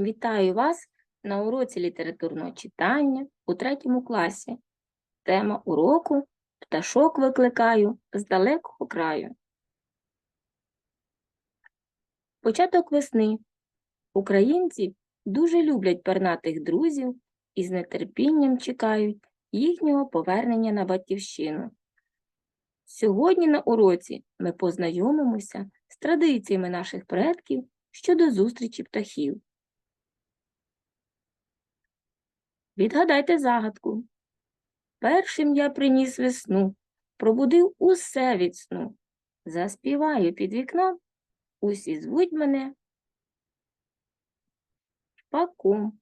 Вітаю вас на уроці літературного читання у третьому класі. Тема уроку Пташок викликаю з далекого краю. Початок весни. Українці дуже люблять пернатих друзів і з нетерпінням чекають їхнього повернення на батьківщину. Сьогодні на уроці ми познайомимося з традиціями наших предків щодо зустрічі птахів. Відгадайте загадку. Першим я приніс весну, пробудив усе від сну. Заспіваю під вікном, усі звуть мене шпаком.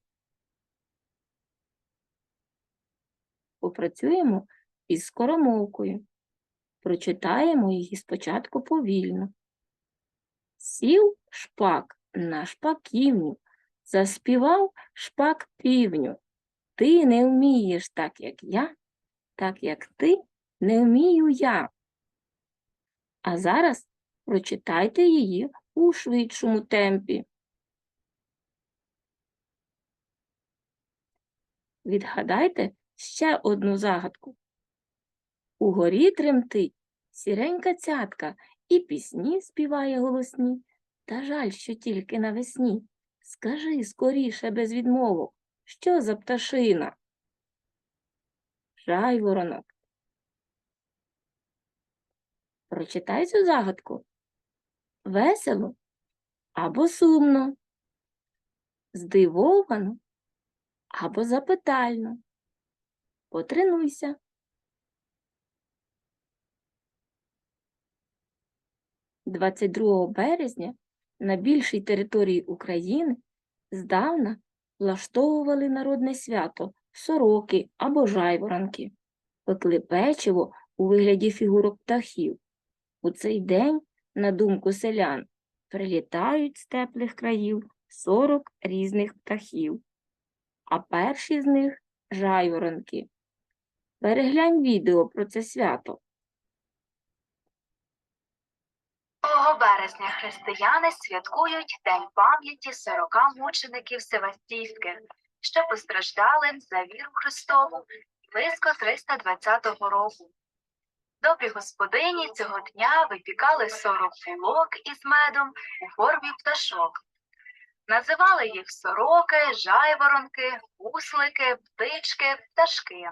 Попрацюємо із скоромовкою. Прочитаємо її спочатку повільно. Сів шпак на шпаківню, заспівав шпак півню. Ти не вмієш так, як я, так як ти не вмію я. А зараз прочитайте її у швидшому темпі. Відгадайте ще одну загадку. Угорі тремтить сіренька цятка і пісні співає голосні. Та жаль, що тільки навесні. Скажи скоріше без відмовок, що за пташина? Жайворонок. Прочитай цю загадку. Весело або сумно, здивовано або запитально. Потренуйся. – 22 березня на більшій території України здавна влаштовували народне свято сороки або жайворонки, пекли печиво у вигляді фігурок птахів. У цей день, на думку селян, прилітають з теплих країв 40 різних птахів, а перші з них жайворонки. Переглянь відео про це свято. Березня християни святкують День пам'яті 40 мучеників Севастійських, що постраждали за віру Христову близько 320 року. Добрі господині цього дня випікали 40 булок із медом у формі пташок. Називали їх сороки, жайворонки, гуслики, птички, пташки.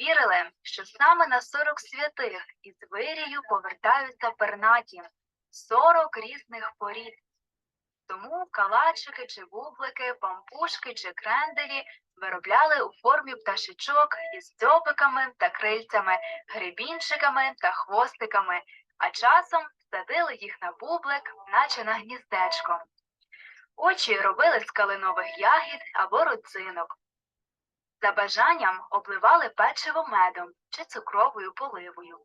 Вірили, що саме на 40 святих із вирію повертаються пернаті, 40 різних порід. Тому калачики чи бублики, пампушки чи кренделі виробляли у формі пташечок із дзьобиками та крильцями, гребінчиками та хвостиками, а часом садили їх на бублик, наче на гніздечко. Очі робили з калинових ягід або родзинок. За бажанням обливали печиво медом чи цукровою поливою.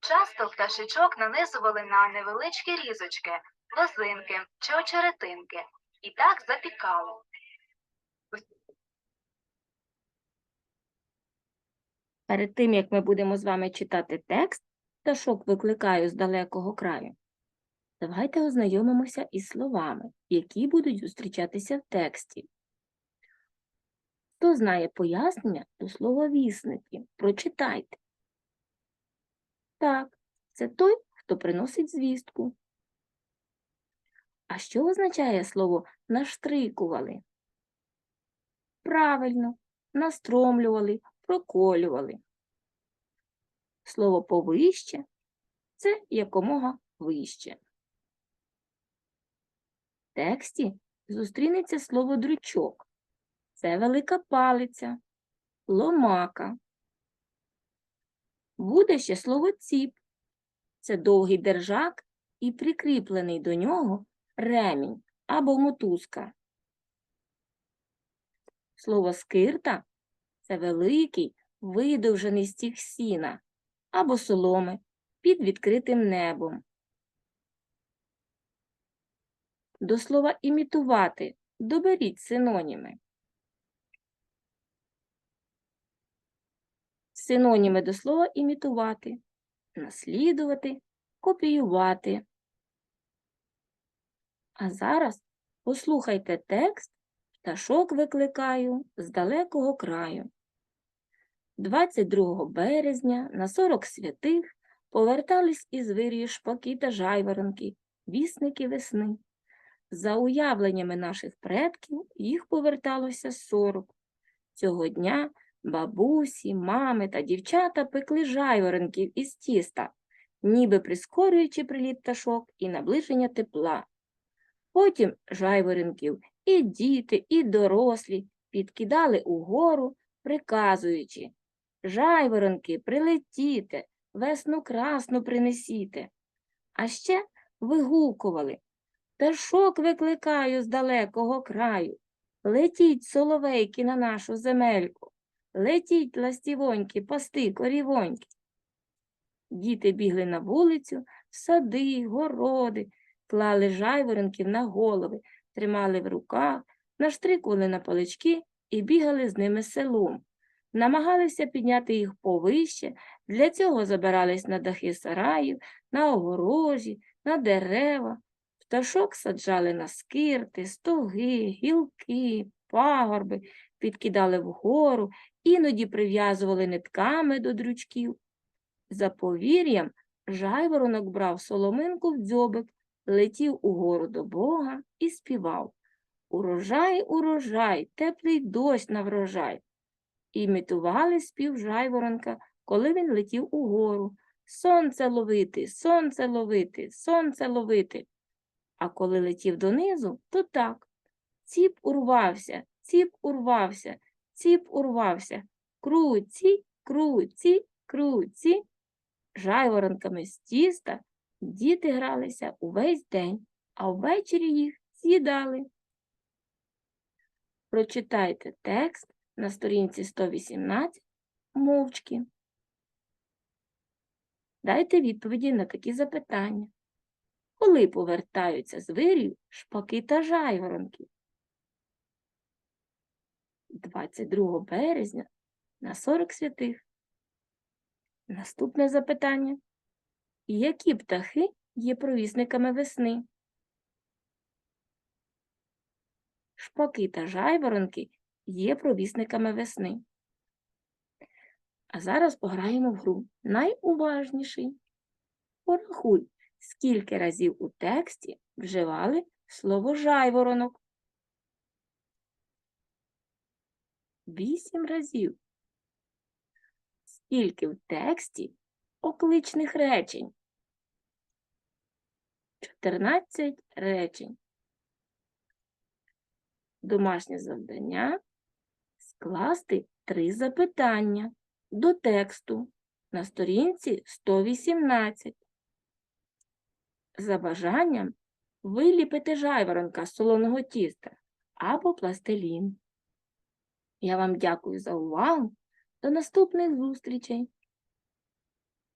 Часто пташечок нанизували на невеличкі різочки, лозинки чи очеретинки і так запікали. Перед тим, як ми будемо з вами читати текст, пташок викликаю з далекого краю. Давайте ознайомимося із словами, які будуть зустрічатися в тексті. Хто знає пояснення до слова вісники? Прочитайте. Так, це той, хто приносить звістку. А що означає слово наштрикували? Правильно, настромлювали, проколювали. Слово повище це якомога вище. В тексті зустрінеться слово дрючок. Це велика палиця, ломака. Буде ще слово ціп. Це довгий держак і прикріплений до нього ремінь або мотузка. Слово скирта це великий видовжений стіг сіна або соломи під відкритим небом. До слова імітувати доберіть синоніми. Синоніми до слова імітувати, наслідувати, копіювати. А зараз Послухайте текст Пташок викликаю з далекого краю. 22 березня на 40 святих повертались із вирію шпаки та жайворонки, вісники весни. За уявленнями наших предків їх поверталося 40. Цього дня бабусі, мами та дівчата пекли жайворонків із тіста, ніби прискорюючи приліт пташок і наближення тепла. Потім жайворонків і діти, і дорослі підкидали угору, приказуючи Жайворонки, прилетіте, весну красну принесіте. А ще вигукували Пташок викликаю з далекого краю. Летіть, соловейки, на нашу земельку. Летіть, ластівоньки, пасти корівоньки. Діти бігли на вулицю, в сади, городи, клали жайворонків на голови, тримали в руках, наштрикували на палички і бігали з ними селом. Намагалися підняти їх повище, для цього забирались на дахи сараїв, на огорожі, на дерева. Пташок саджали на скирти, стоги, гілки, пагорби, підкидали вгору, іноді прив'язували нитками до дрючків. За повір'ям, жайворонок брав соломинку в дзьобик, летів угору до Бога і співав Урожай, урожай, теплий дощ на врожай. Імітували спів жайворонка, коли він летів угору. Сонце ловити, сонце ловити, сонце ловити. А коли летів донизу, то так. Ціп урвався, ціп урвався, ціп урвався. Круці, круці, круці. Жайворонками з тіста діти гралися увесь день, а ввечері їх з'їдали. Прочитайте текст на сторінці 118 мовчки. Дайте відповіді на такі запитання. Коли повертаються з вирів шпаки та жайворонки? 22 березня на 40 святих. Наступне запитання. Які птахи є провісниками весни? Шпаки та жайворонки є провісниками весни. А зараз пограємо в гру. Найуважніший. Порахуй, скільки разів у тексті вживали слово жайворонок. Вісім разів. Скільки в тексті окличних речень? 14 речень. Домашнє завдання скласти три запитання до тексту на сторінці 118. За бажанням виліпити жайворонка з солоного тіста або пластилін. Я вам дякую за увагу. До наступних зустрічей!